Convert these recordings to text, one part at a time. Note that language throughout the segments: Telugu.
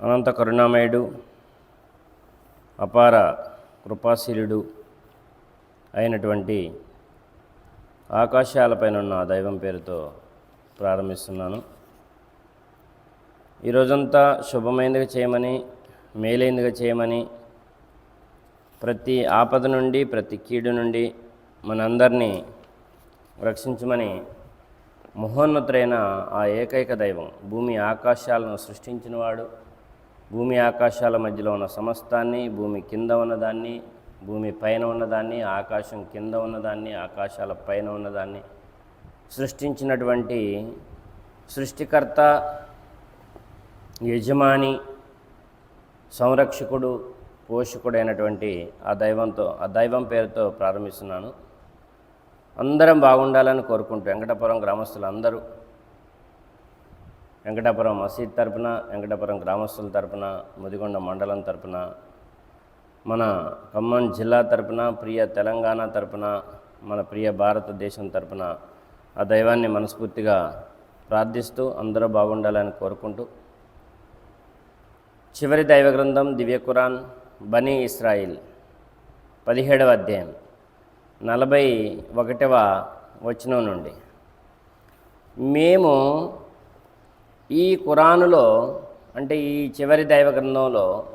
అనంత కరుణామయుడు అపార కృపాశీలుడు అయినటువంటి ఆకాశాలపైన ఉన్న దైవం పేరుతో ప్రారంభిస్తున్నాను. ఈ రోజంతా శుభమైనదిగా చేయమని మేలైనదిగా చేయమని ప్రతి ఆపద నుండి ప్రతి కీడు నుండి మనందరినీ రక్షించమని మహోన్నతుడైన ఆ ఏకైక దైవం భూమి ఆకాశాలను సృష్టించినవాడు. భూమి ఆకాశాల మధ్యలో ఉన్న సమస్తాన్ని భూమి కింద ఉన్నదాన్ని భూమి పైన ఉన్నదాన్ని ఆకాశం కింద ఉన్నదాన్ని ఆకాశాల పైన ఉన్నదాన్ని సృష్టించినటువంటి సృష్టికర్త యజమాని సంరక్షకుడు పోషకుడైనటువంటి ఆ దైవంతో ఆ దైవం పేరుతో ప్రారంభిస్తున్నాను. అందరం బాగుండాలని కోరుకుంటూ వెంకటపురం గ్రామస్తులు అందరూ వెంకటాపురం మసీద్ తరపున వెంకటాపురం గ్రామస్తుల తరపున ముదిగొండ మండలం తరపున మన ఖమ్మం జిల్లా తరపున ప్రియ తెలంగాణ తరపున మన ప్రియ భారతదేశం తరపున ఆ దైవాన్ని మనస్ఫూర్తిగా ప్రార్థిస్తూ అందరూ బాగుండాలని కోరుకుంటూ చివరి దైవ గ్రంథం దివ్య ఖురాన్ బనీ ఇస్రాయిల్ పదిహేడవ అధ్యాయం నలభై ఒకటవ వచనం నుండి. మేము ఈ ఖురానులో అంటే ఈ చివరి దైవ గ్రంథంలో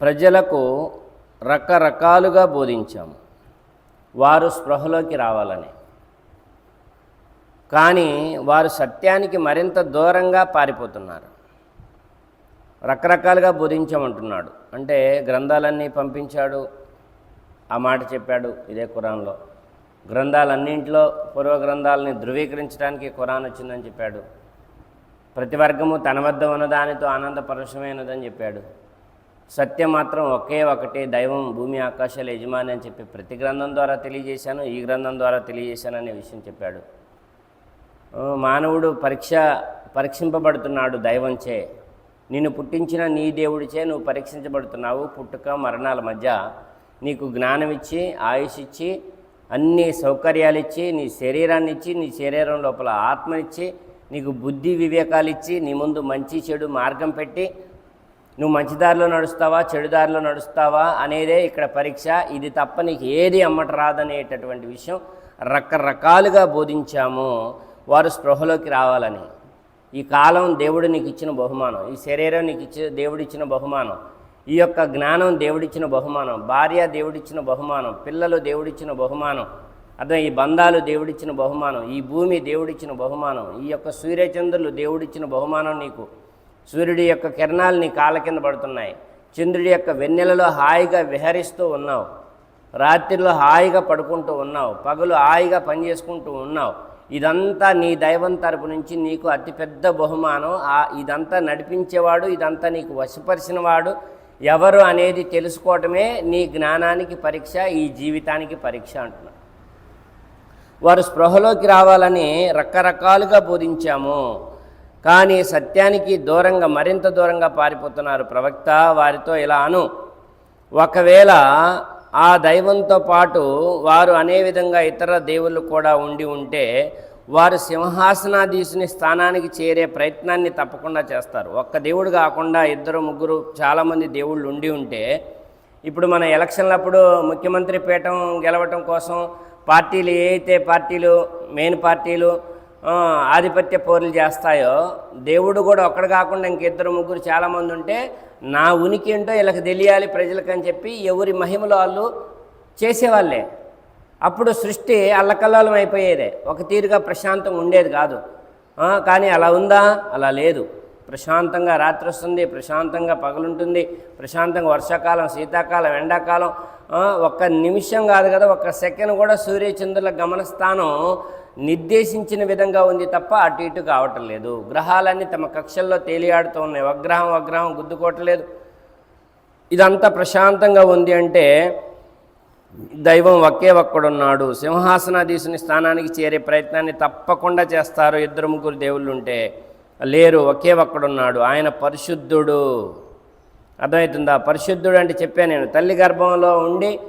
ప్రజలకు రకరకాలుగా బోధించాము. వారు స్పృహలోకి రావాలని. కానీ వారు సత్యానికి మరింత దూరంగా పారిపోతున్నారు. రకరకాలుగా బోధించామంటున్నాడు. అంటే గ్రంథాలన్నీ పంపించాడు. ఆ మాట చెప్పాడు ఇదే ఖురాన్లో గ్రంథాలన్నింటిలో పూర్వ గ్రంథాలని ధృవీకరించడానికి ఖురాన్ వచ్చిందని చెప్పాడు. ప్రతి వర్గము తన వద్ద ఉన్నదానితో ఆనందపరశమైనదని చెప్పాడు. సత్యం మాత్రం ఒకే ఒకటే దైవం భూమి ఆకాశాల యజమాని అని చెప్పి ప్రతి గ్రంథం ద్వారా తెలియజేశాను ఈ గ్రంథం ద్వారా తెలియజేశాను అనే విషయం చెప్పాడు. మానవుడు పరీక్ష పరీక్షింపబడుతున్నాడు దైవంచే. నిన్ను పుట్టించిన నీ దేవుడిచే నువ్వు పరీక్షించబడుతున్నావు పుట్టుక మరణాల మధ్య. నీకు జ్ఞానం ఇచ్చి ఆయుష్ ఇచ్చి అన్ని సౌకర్యాలు ఇచ్చి నీ శరీరాన్ని ఇచ్చి నీ శరీరం లోపల ఆత్మనిచ్చి నీకు బుద్ధి వివేకాలు ఇచ్చి నీ ముందు మంచి చెడు మార్గం పెట్టి నువ్వు మంచి దారిలో నడుస్తావా చెడు దారిలో నడుస్తావా అనేదే ఇక్కడ పరీక్ష. ఇది తప్ప నీకు ఏది అమ్మట రాదనేటటువంటి విషయం రకరకాలుగా బోధించాము. వారు స్పృహలోకి రావాలని. ఈ కాలం దేవుడు నీకు ఇచ్చిన బహుమానం ఈ శరీరం నీకు ఇచ్చిన దేవుడు ఇచ్చిన బహుమానం ఈ యొక్క జ్ఞానం దేవుడిచ్చిన బహుమానం భార్య దేవుడిచ్చిన బహుమానం పిల్లలు దేవుడిచ్చిన బహుమానం అర్థం ఈ బంధాలు దేవుడిచ్చిన బహుమానం ఈ భూమి దేవుడిచ్చిన బహుమానం ఈ యొక్క సూర్యచంద్రులు దేవుడిచ్చిన బహుమానం నీకు. సూర్యుడి యొక్క కిరణాలు నీ కాళ్ళ కింద పడుతున్నాయి. చంద్రుడి యొక్క వెన్నెలలో హాయిగా విహరిస్తూ ఉన్నావు. రాత్రిలో హాయిగా పడుకుంటూ ఉన్నావు. పగలు హాయిగా పని చేసుకుంటూ ఉన్నావు. ఇదంతా నీ దైవం తరపు నుంచి నీకు అతిపెద్ద బహుమానం. ఆ ఇదంతా నడిపించేవాడు ఇదంతా నీకు వశపరిచినవాడు ఎవరు అనేది తెలుసుకోవటమే నీ జ్ఞానానికి పరీక్ష ఈ జీవితానికి పరీక్ష అంటున్నాను వారు స్పృహలోకి రావాలని రకరకాలుగా బోధించాము. కానీ సత్యానికి దూరంగా మరింత దూరంగా పారిపోతున్నారు ప్రవక్త వారితో ఇలా అను. ఒకవేళ ఆ దైవంతో పాటు వారు అనే విధంగా ఇతర దేవుళ్ళు కూడా ఉండి ఉంటే వారు సింహాసనాధీశుని స్థానానికి చేరే ప్రయత్నాన్ని తప్పకుండా చేస్తారు. ఒక్క దేవుడు కాకుండా ఇద్దరు ముగ్గురు చాలామంది దేవుళ్ళు ఉండి ఉంటే ఇప్పుడు మన ఎలక్షన్లప్పుడు ముఖ్యమంత్రి పీఠం గెలవటం కోసం పార్టీలు ఏ అయితే పార్టీలు మెయిన్ పార్టీలు ఆధిపత్య పోరులు చేస్తాయో దేవుడు కూడా ఒక్కడ కాకుండా ఇంకిద్దరు ముగ్గురు చాలామంది ఉంటే నా ఉనికి ఏంటో వీళ్ళకి తెలియాలి ప్రజలకని చెప్పి ఎవరి మహిమలో వాళ్ళు చేసేవాళ్ళే. అప్పుడు సృష్టి అల్లకల్లోలం అయిపోయేదే. ఒక తీరుగా ప్రశాంతంగా ఉండేది కాదు. కానీ అలా ఉందా? అలా లేదు. ప్రశాంతంగా రాత్రి వస్తుంది ప్రశాంతంగా పగలుంటుంది ప్రశాంతంగా వర్షాకాలం శీతాకాలం ఎండాకాలం. ఒక్క నిమిషం కాదు కదా ఒక్క సెకండ్ కూడా సూర్యచంద్రుల గమనస్థానం నిర్దేశించిన విధంగా ఉంది తప్ప అటు ఇటు కావటం లేదు. గ్రహాలన్నీ తమ కక్షల్లో తేలియాడుతూ ఉన్నాయి. వగ్రహం వగ్రహం గుద్దుకోవట్లేదు. ఇదంతా ప్రశాంతంగా ఉంది అంటే దైవం ఒకే ఒక్కడున్నాడు. సింహాసనాధీశుని స్థానానికి చేరే ప్రయత్నాన్ని తప్పకుండా చేస్తారు ఇద్దరు ముగ్గురు దేవుళ్ళు ఉంటే లేరు ఒకే ఒక్కడున్నాడు. ఆయన పరిశుద్ధుడు. అర్థమవుతుందా? పరిశుద్ధుడు అంటే చెప్పాను నేను. తల్లి గర్భంలో ఉండి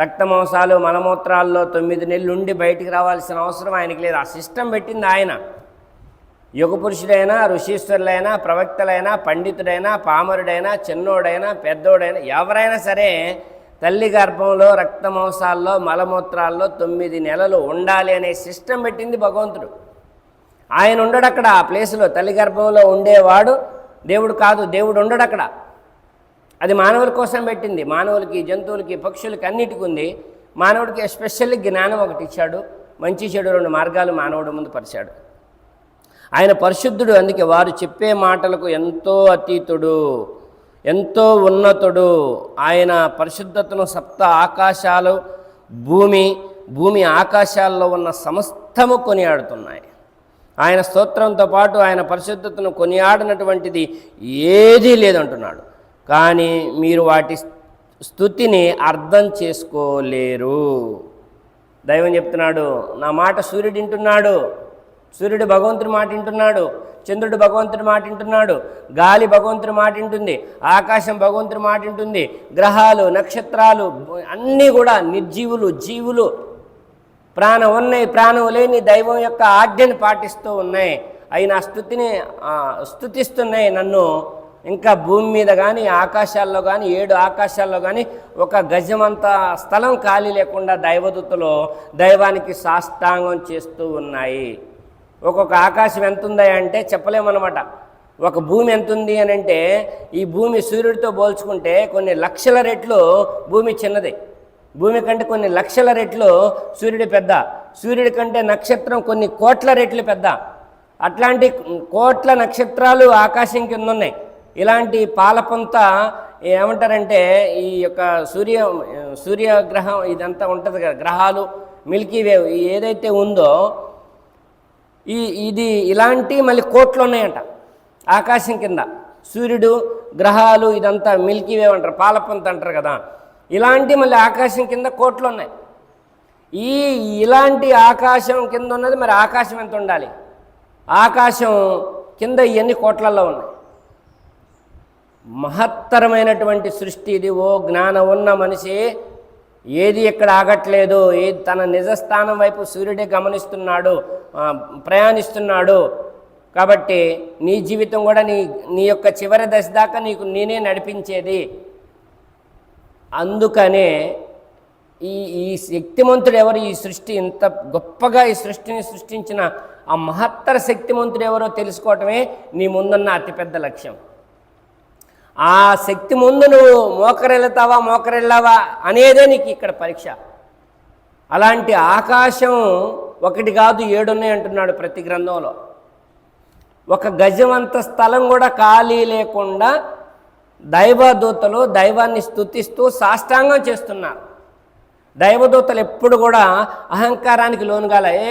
రక్తమాంసాలు మలమూత్రాల్లో తొమ్మిది నెలలు ఉండి బయటికి రావాల్సిన అవసరం ఆయనకి లేదు. ఆ సిస్టమ్ పెట్టింది ఆయన. యుగపురుషుడైనా ఋషీశ్వరులైనా ప్రవక్తలైనా పండితుడైనా పామరుడైనా చిన్నోడైనా పెద్దోడైనా ఎవరైనా సరే తల్లి గర్భంలో రక్తమాంసాల్లో మలమూత్రాల్లో తొమ్మిది నెలలు ఉండాలి అనే సిస్టమ్ పెట్టింది భగవంతుడు. ఆయన ఉండడు అక్కడ. ఆ ప్లేస్లో తల్లి గర్భంలో ఉండేవాడు దేవుడు కాదు దేవుడు ఉండడు అక్కడ. అది మానవుల కోసం పెట్టింది. మానవులకి జంతువులకి పక్షులకి అన్నిటికి ఉంది. మానవుడికి ఎస్పెషల్లీ జ్ఞానం ఒకటి ఇచ్చాడు. మంచి చెడు రెండు మార్గాలు మానవుడు ముందు పరిచాడు. ఆయన పరిశుద్ధుడు అందుకే వారు చెప్పే మాటలకు ఎంతో అతీతుడు ఎంతో ఉన్నతుడు. ఆయన పరిశుద్ధతను సప్త ఆకాశాలు భూమి భూమి ఆకాశాల్లో ఉన్న సమస్తము కొనియాడుతున్నాయి. ఆయన స్తోత్రంతో పాటు ఆయన పరిశుద్ధతను కొనియాడినటువంటిది ఏదీ లేదంటున్నాడు. కానీ మీరు వాటి స్థుతిని అర్థం చేసుకోలేరు. దైవం చెప్తున్నాడు నా మాట సూర్యుడు వింటున్నాడు. సూర్యుడు భగవంతుడి మాట వింటున్నాడు. చంద్రుడు భగవంతుడి మాట వింటున్నాడు. గాలి భగవంతుడి మాట వింటుంది. ఆకాశం భగవంతుడి మాట వింటుంది. గ్రహాలు నక్షత్రాలు అన్నీ కూడా నిర్జీవులు జీవులు ప్రాణం ఉన్నాయి ప్రాణం లేని దైవం యొక్క ఆజ్ఞను పాటిస్తూ ఉన్నాయి. అవి నా స్థుతిని స్థుతిస్తున్నాయి నన్ను. ఇంకా భూమి మీద కానీ ఆకాశాల్లో కానీ ఏడు ఆకాశాల్లో కానీ ఒక గజమంత స్థలం ఖాళీ లేకుండా దైవదూతలు దైవానికి సాష్టాంగం చేస్తూ ఉన్నాయి. ఒక్కొక్క ఆకాశం ఎంత ఉంది అంటే చెప్పలేమన్నమాట. ఒక భూమి ఎంత ఉంది అని అంటే ఈ భూమి సూర్యుడితో పోల్చుకుంటే కొన్ని లక్షల రెట్లు భూమి చిన్నది. భూమి కంటే కొన్ని లక్షల రెట్లు సూర్యుడు పెద్ద. సూర్యుడి కంటే నక్షత్రం కొన్ని కోట్ల రెట్లు పెద్ద. అట్లాంటి కోట్ల నక్షత్రాలు ఆకాశం కింద ఉన్నాయి. ఇలాంటి పాలపంత ఏమంటారంటే ఈ యొక్క సూర్య సూర్యగ్రహం ఇదంతా ఉంటుంది కదా గ్రహాలు మిల్కీ వేవ్ ఏదైతే ఉందో ఈ ఇది ఇలాంటి మళ్ళీ కోట్లు ఉన్నాయంట ఆకాశం కింద. సూర్యుడు గ్రహాలు ఇదంతా మిల్కీ వేవ్ అంటారు పాలపంత అంటారు కదా. ఇలాంటి మళ్ళీ ఆకాశం కింద కోట్లు ఉన్నాయి. ఈ ఇలాంటి ఆకాశం కింద ఉన్నది మరి ఆకాశం ఎంత ఉండాలి? ఆకాశం కింద ఇవన్నీ కోట్లల్లో ఉన్నాయి? మహత్తరమైనటువంటి సృష్టి ఇది. ఓ జ్ఞానం ఉన్న మనిషి ఏది ఎక్కడ ఆగట్లేదు ఏది తన నిజస్థానం వైపు సూర్యుడే గమనిస్తున్నాడు ప్రయాణిస్తున్నాడు. కాబట్టి నీ జీవితం కూడా నీ నీ యొక్క చివరి దశ దాకా నీకు నేనే నడిపించేది. అందుకనే ఈ ఈ శక్తిమంతుడు ఎవరు? ఈ సృష్టి ఇంత గొప్పగా ఈ సృష్టిని సృష్టించిన ఆ మహత్తర శక్తిమంతుడు ఎవరో తెలుసుకోవటమే నీ ముందున్న అతిపెద్ద లక్ష్యం. ఆ శక్తి ముందు నువ్వు మోకరెళ్తావా మోకరెళ్ళావా అనేదే నీకు ఇక్కడ పరీక్ష. అలాంటి ఆకాశం ఒకటి కాదు ఏడున్నాయి అంటున్నాడు ప్రతి గ్రంథంలో. ఒక గజమంత స్థలం కూడా ఖాళీ లేకుండా దైవదూతలు దైవాన్ని స్తుతిస్తూ సాష్టాంగం చేస్తున్నారు. దైవదూతలు ఎప్పుడు కూడా అహంకారానికి లోనుగాల ఏ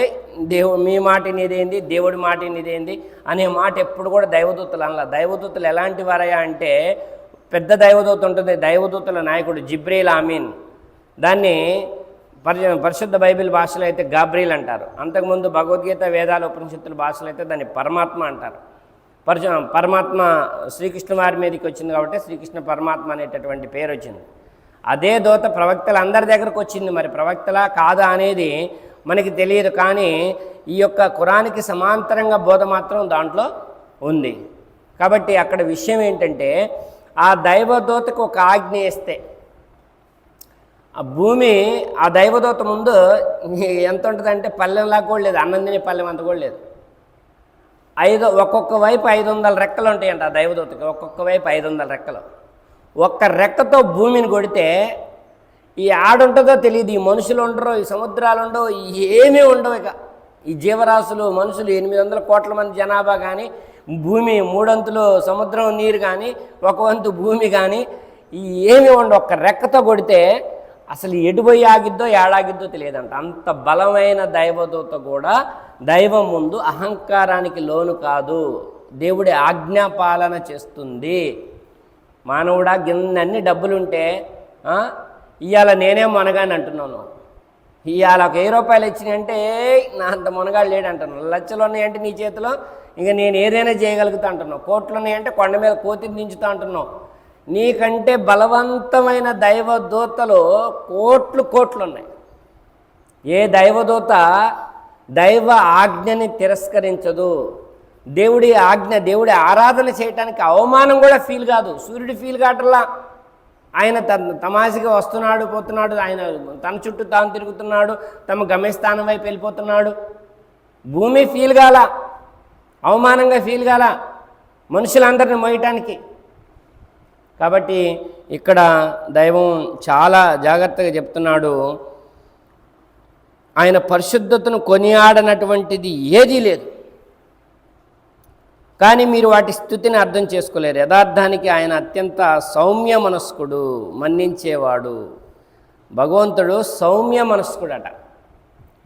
దేవు మీ మాట నీదేంది దేవుడి మాట నీదేంది అనే మాట ఎప్పుడు కూడా దైవదూతలు అనలా. దైవదూతలు ఎలాంటి వారయ్యా అంటే పెద్ద దైవదూత ఉంటుంది. దైవదూతల నాయకుడు జిబ్రీల్ ఆమీన్. దాన్ని పరి పరిశుద్ధ బైబిల్ భాషలో అయితే గాబ్రీల్ అంటారు. అంతకుముందు భగవద్గీత వేదాల ఉపనిషత్తుల భాషలో అయితే దాన్ని పరమాత్మ అంటారు. పరచ పరమాత్మ శ్రీకృష్ణ వారి మీదకి వచ్చింది కాబట్టి శ్రీకృష్ణ పరమాత్మ అనేటటువంటి పేరు వచ్చింది. అదే దోత ప్రవక్తల అందరి దగ్గరకు వచ్చింది. మరి ప్రవక్తలా కాదా అనేది మనకి తెలియదు కానీ ఈ యొక్క కురానికి సమాంతరంగా బోధ మాత్రం దాంట్లో ఉంది. కాబట్టి అక్కడ విషయం ఏంటంటే ఆ దైవదూతకు ఒక ఆజ్ఞ ఇస్తే ఆ భూమి ఆ దైవదూత ముందు ఎంత ఉంటుందంటే పల్లెంలా కూడా లేదు. అన్నం తినే పల్లెం అంత కూడా లేదు. ఐదు ఒక్కొక్క వైపు ఐదు వందల రెక్కలు ఉంటాయంట ఆ దైవదూతకి. ఒక్కొక్క వైపు ఐదు వందల రెక్కలు. ఒక్క రెక్కతో భూమిని కొడితే ఈ ఆడుంటుందో తెలియదు ఈ మనుషులు ఉండరు ఈ సముద్రాలు ఉండవు ఏమీ ఉండవు ఇక. ఈ జీవరాశులు మనుషులు ఎనిమిది వందల కోట్ల మంది జనాభా కానీ భూమి మూడంతులు సముద్రం నీరు కానీ ఒక వంతు భూమి కానీ ఈ ఏమి ఉండవు. ఒక్క రెక్కతో కొడితే అసలు ఎటుపోయి ఆగిద్దో ఏడాగిద్దో తెలియదంట. అంత బలమైన దైవదూత కూడా దైవం ముందు అహంకారానికి లోను కాదు. దేవుడి ఆజ్ఞాపాలన చేస్తుంది. మానవుడా గిన్నన్ని డబ్బులుంటే ఇవాళ నేనే మొనగాని అంటున్నాను. ఇవాళ ఒక వెయ్యి రూపాయలు ఇచ్చినాయంటే నా అంత మొనగాడు లేడు అంటున్నాను లక్షలు ఉన్నాయంటే నీ చేతిలో ఇంకా నేను ఏదైనా చేయగలుగుతా అంటున్నావు కోట్లు ఉన్నాయంటే కొండ మీద కోతిని దించుతా అంటున్నావు నీకంటే బలవంతమైన దైవదూతలు కోట్లు కోట్లు ఉన్నాయి ఏ దైవదూత దైవ ఆజ్ఞని తిరస్కరించదు. దేవుడి ఆజ్ఞ దేవుడి ఆరాధన చేయటానికి అవమానం కూడా ఫీల్ కాదు. సూర్యుడు ఫీల్ కాటల్లా. ఆయన తన తమాషగా వస్తున్నాడు పోతున్నాడు ఆయన తన చుట్టూ తాను తిరుగుతున్నాడు తమ గమ్యస్థానం వైపు వెళ్ళిపోతున్నాడు. భూమి ఫీల్ కాల. అవమానంగా ఫీల్ కాల. మనుషులందరిని మోయటానికి. కాబట్టి ఇక్కడ దైవం చాలా జాగ్రత్తగా చెప్తున్నాడు. ఆయన పరిశుద్ధతను కొనియాడనటువంటిది ఏదీ లేదు. కానీ మీరు వాటి స్థుతిని అర్థం చేసుకోలేరు. యథార్థానికి ఆయన అత్యంత సౌమ్య మనస్కుడు మన్నించేవాడు. భగవంతుడు సౌమ్య మనస్కుడట.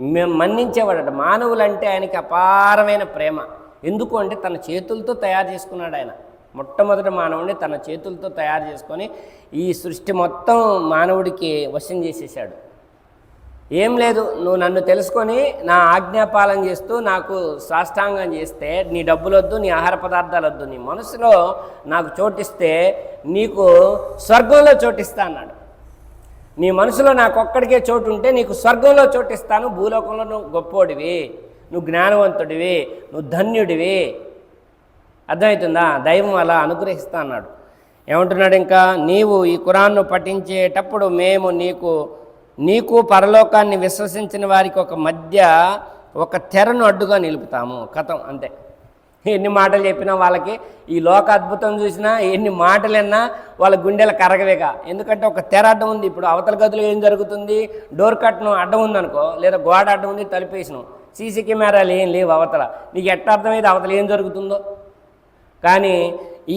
మేము మన్నించేవాడట. మానవులంటే ఆయనకి అపారమైన ప్రేమ. ఎందుకు అంటే తన చేతులతో తయారు చేసుకున్నాడు ఆయన. మొట్టమొదటి మానవుడిని తన చేతులతో తయారు చేసుకొని ఈ సృష్టి మొత్తం మానవుడికి వశం చేసేసాడు ఏం లేదు నువ్వు నన్ను తెలుసుకొని నా ఆజ్ఞాపాలన చేస్తూ నాకు సాష్టాంగం చేస్తే నీ డబ్బులు వద్దు నీ ఆహార పదార్థాలు వద్దు నీ మనసులో నాకు చోటిస్తే నీకు స్వర్గంలో చోటిస్తా అన్నాడు. నీ మనసులో నాకు ఒక్కడికే చోటు ఉంటే నీకు స్వర్గంలో చోటిస్తాను భూలోకంలో నువ్వు గొప్పోడివి నువ్వు జ్ఞానవంతుడివి నువ్వు ధన్యుడివి. అర్థమవుతుందా? దైవం అలా అనుగ్రహిస్తా అన్నాడు. ఏమంటున్నాడు ఇంకా? నీవు ఈ కురాన్ను పఠించేటప్పుడు మేము నీకు నీకు పరలోకాన్ని విశ్వసించిన వారికి ఒక మధ్య ఒక తెరను అడ్డుగా నిలుపుతాము. కథం అంతే. ఎన్ని మాటలు చెప్పినా వాళ్ళకి ఈ లోక అద్భుతం చూసినా ఎన్ని మాటలు వాళ్ళ గుండెలు కరగవేగా. ఎందుకంటే ఒక తెర అడ్డం ఉంది. ఇప్పుడు అవతల గదిలో ఏం జరుగుతుంది? డోర్ కట్ను అడ్డం ఉందనుకో లేదా గోడ అడ్డం ఉంది తలిపేసినాం. సీసీ కెమెరాలు ఏం లేవు అవతల. నీకు ఎట్ట అర్థమైంది అవతల ఏం జరుగుతుందో? కానీ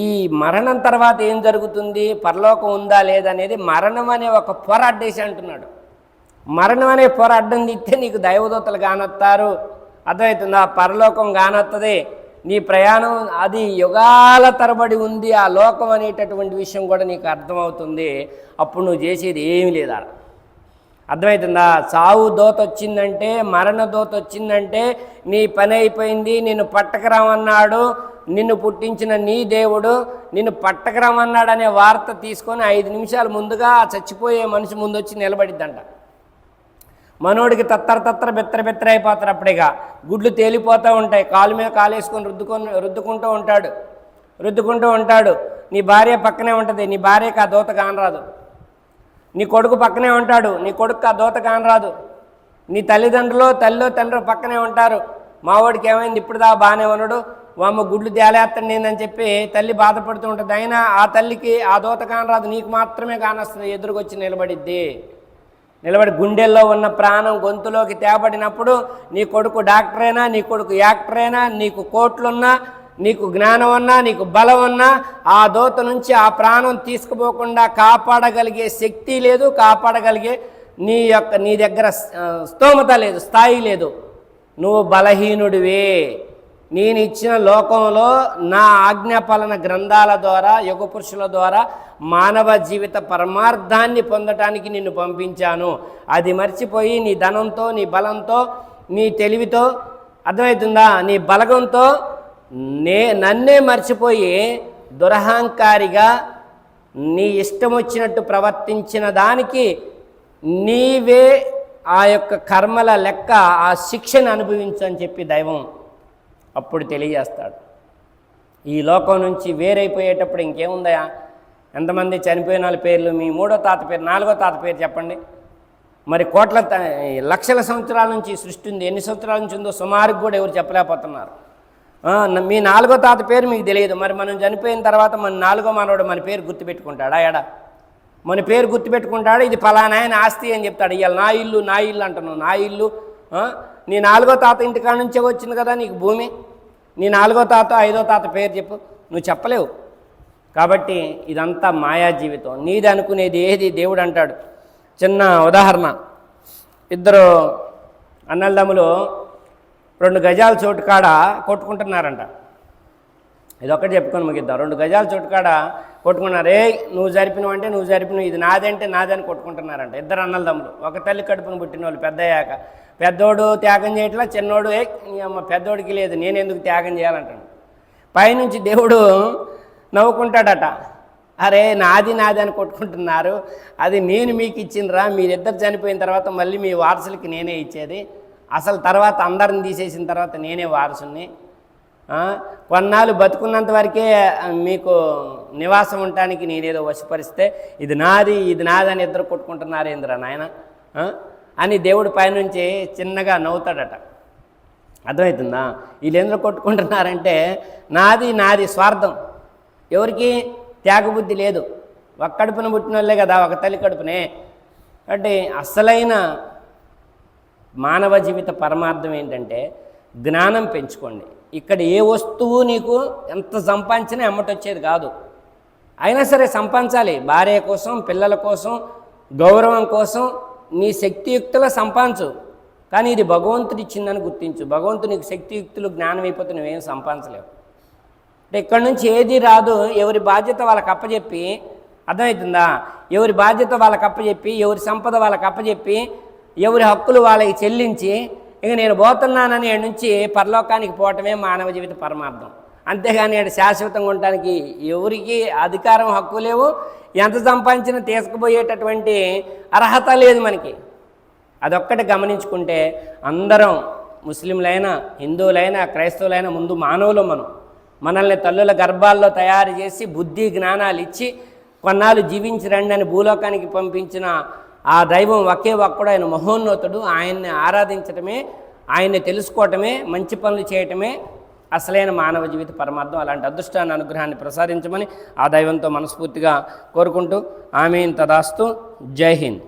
ఈ మరణం తర్వాత ఏం జరుగుతుంది? పరలోకం ఉందా లేదనేది మరణం అనే ఒక పొర అడ్డేసి అంటున్నాడు. మరణం అనే పొర అడ్డం తీస్తే నీకు దైవదూతలు కానొత్తారు అర్థమవుతుందా? పరలోకం కానొస్తుంది నీ ప్రయాణం అది యుగాల తరబడి ఉంది. ఆ లోకం అనేటటువంటి విషయం కూడా నీకు అర్థమవుతుంది. అప్పుడు నువ్వు చేసేది ఏమీ లేదా అర్థమవుతుందా? చావు దోత వచ్చిందంటే మరణ దోత వచ్చిందంటే నీ పని అయిపోయింది నేను పట్టకరామన్నాడు. నిన్ను పుట్టించిన నీ దేవుడు నిన్ను పట్టకరామన్నాడు అనే వార్త తీసుకొని ఐదు నిమిషాలు ముందుగా ఆ చచ్చిపోయే మనిషి ముందు వచ్చి నిలబడిద్దంట. మనోడికి తత్తర తత్తర బెత్తర బెత్తర అయిపోతారు అప్పుడేగా గుడ్లు తేలిపోతూ ఉంటాయి. కాలు మీద కాలు వేసుకొని రుద్దుకొని రుద్దుకుంటూ ఉంటాడు. రుద్దుకుంటూ ఉంటాడు. నీ భార్య పక్కనే ఉంటుంది. నీ భార్యకి ఆ దోత కానరాదు. నీ కొడుకు పక్కనే ఉంటాడు. నీ కొడుకు ఆ దోత కానరాదు. నీ తల్లిదండ్రులు తల్లిలో తండ్రి పక్కనే ఉంటారు. మావాడికి ఏమైంది? ఇప్పుడు దా బాగానే ఉన్నాడు. వామ్మ గుడ్లు తేలేస్తండి అని చెప్పి తల్లి బాధపడుతూ ఉంటుంది. అయినా ఆ తల్లికి ఆ దోత కానరాదు నీకు మాత్రమే కానొస్తుంది. ఎదురుకొచ్చి నిలబడిద్ది. నిలబడి గుండెల్లో ఉన్న ప్రాణం గొంతులోకి తేబడినప్పుడు నీ కొడుకు డాక్టర్ అయినా నీ కొడుకు యాక్టర్ అయినా నీకు కోట్లున్నా నీకు జ్ఞానం ఉన్నా నీకు బలం ఉన్నా ఆ దోత నుంచి ఆ ప్రాణం తీసుకుపోకుండా కాపాడగలిగే శక్తి లేదు కాపాడగలిగే నీ యొక్క నీ దగ్గర స్తోమత లేదు స్థాయి లేదు. నువ్వు బలహీనుడివే. నేను ఇచ్చిన లోకంలో నా ఆజ్ఞాపాలన గ్రంథాల ద్వారా యుగ పురుషుల ద్వారా మానవ జీవిత పరమార్థాన్ని పొందటానికి నిన్ను పంపించాను. అది మర్చిపోయి నీ ధనంతో నీ బలంతో నీ తెలివితో అర్థమవుతుందా? నీ బలగంతో నే నన్నే మర్చిపోయి దురహంకారిగా నీ ఇష్టం వచ్చినట్టు ప్రవర్తించిన దానికి నీవే ఆ యొక్క కర్మల లెక్క ఆ శిక్షను అనుభవించు అని చెప్పి దైవం అప్పుడు తెలియజేస్తాడు. ఈ లోకం నుంచి వేరైపోయేటప్పుడు ఇంకేముందయా ఎంతమంది చనిపోయిన వాళ్ళ పేర్లు మీ మూడో తాత పేరు నాలుగో తాత పేరు చెప్పండి. మరి కోట్ల త- లక్షల సంవత్సరాల నుంచి సృష్టి ఉంది. ఎన్ని సంవత్సరాల నుంచి ఉందో సుమారుకు కూడా ఎవరు చెప్పలేకపోతున్నారు. మీ నాలుగో తాత పేరు మీకు తెలియదు. మరి మనం చనిపోయిన తర్వాత మన నాలుగో మనవడు మన పేరు గుర్తుపెట్టుకుంటాడా ఎడా? మన పేరు గుర్తుపెట్టుకుంటాడు ఇది ఫలానా ఆయన ఆస్తి అని చెప్తాడు. ఇవాళ నా ఇల్లు నా ఇల్లు అంటున్నావు. నా ఇల్లు నీ నాలుగో తాత ఇంటికాడ నుంచే వచ్చింది కదా నీకు భూమి? నీ నాలుగో తాత ఐదో తాత పేరు చెప్పు. నువ్వు చెప్పలేవు. కాబట్టి ఇదంతా మాయా జీవితం. నీది అనుకునేది ఏది? దేవుడు అంటాడు. చిన్న ఉదాహరణ. ఇద్దరు అన్నలదమ్ములు రెండు గజాల చోటు కాడ కొట్టుకుంటున్నారంట. ఇది చెప్పుకొని ముగిద్దాం. రెండు గజాల చోటు కాడ కొట్టుకున్నారు. ఏ నువ్వు జరిపినవు అంటే నువ్వు జరిపినవు. ఇది నాదంటే నాదని కొట్టుకుంటున్నారంట. ఇద్దరు అన్నలదమ్ములు ఒక తల్లి కడుపును పుట్టిన వాళ్ళు పెద్దయ్యాక పెద్దోడు త్యాగం చేయట్లా చిన్నోడు ఏ అమ్మ పెద్దోడికి లేదు నేను ఎందుకు త్యాగం చేయాలంటాను పైనుంచి దేవుడు నవ్వుకుంటాడట. అరే నాది నాది అని కొట్టుకుంటున్నారు. అది నేను మీకు ఇచ్చినరా మీరిద్దరు చనిపోయిన తర్వాత మళ్ళీ మీ వారసులకి నేనే ఇచ్చేది. అసలు తర్వాత అందరిని తీసేసిన తర్వాత నేనే వారసుని కొన్నాళ్ళు బతుకున్నంత వరకే మీకు నివాసం ఉండటానికి నేనేదో వశపరిస్తే ఇది నాది ఇది నాది అని ఇద్దరు కొట్టుకుంటున్నారేంద్రా నాయన? అని దేవుడి పైనుంచి చిన్నగా నవ్వుతాడట. అర్థమవుతుందా వీళ్ళెందరూ కొట్టుకుంటున్నారంటే నాది నాది స్వార్థం. ఎవరికి త్యాగబుద్ధి లేదు. ఒక కడుపున పుట్టిన వాళ్ళే కదా ఒక తల్లి కడుపునే. అంటే అసలైన మానవ జీవిత పరమార్థం ఏంటంటే జ్ఞానం పెంచుకోండి. ఇక్కడ ఏ వస్తువు నీకు ఎంత సంపాదించినా అమ్మటొచ్చేది కాదు. అయినా సరే సంపాదించాలి. భార్య కోసం పిల్లల కోసం గౌరవం కోసం నీ శక్తియుక్తుల సంపాదించు. కానీ ఇది భగవంతుడు ఇచ్చిందని గుర్తించు. భగవంతుడు నీకు శక్తియుక్తులు జ్ఞానం అయిపోతే నువ్వేం సంపాదించలేవు. అంటే ఇక్కడ నుంచి ఏది రాదు ఎవరి బాధ్యత వాళ్ళకి అప్పచెప్పి అర్థమవుతుందా? ఎవరి బాధ్యత వాళ్ళకి అప్పచెప్పి ఎవరి సంపద వాళ్ళకి అప్పచెప్పి ఎవరి హక్కులు వాళ్ళకి చెల్లించి ఇక నేను పోతున్నానని నుంచి పరలోకానికి పోవటమే మానవ జీవిత పరమార్థం. అంతేగాని ఆడు శాశ్వతంగా ఉండటానికి ఎవరికి అధికారం హక్కు లేవు. ఎంత సంపాదించినా తీసుకుపోయేటటువంటి అర్హత లేదు మనకి. అదొక్కటి గమనించుకుంటే అందరం ముస్లింలైనా హిందువులైనా క్రైస్తవులైనా ముందు మానవులు మనం. మనల్ని తల్లుల గర్భాల్లో తయారు చేసి బుద్ధి జ్ఞానాలు ఇచ్చి కొన్నాళ్ళు జీవించి రండి అని భూలోకానికి పంపించిన ఆ దైవం ఒకే ఒక్కడు ఆయన మహోన్నతుడు. ఆయన్ని ఆరాధించటమే ఆయన్ని తెలుసుకోవటమే మంచి పనులు చేయటమే అసలైన మానవ జీవిత పరమార్థం అలాంటి అదృష్టాన్ని అనుగ్రహాన్ని ప్రసాదించమని ఆ దైవంతో మనస్ఫూర్తిగా కోరుకుంటూ ఆమె తదాస్తు. జై హింద్.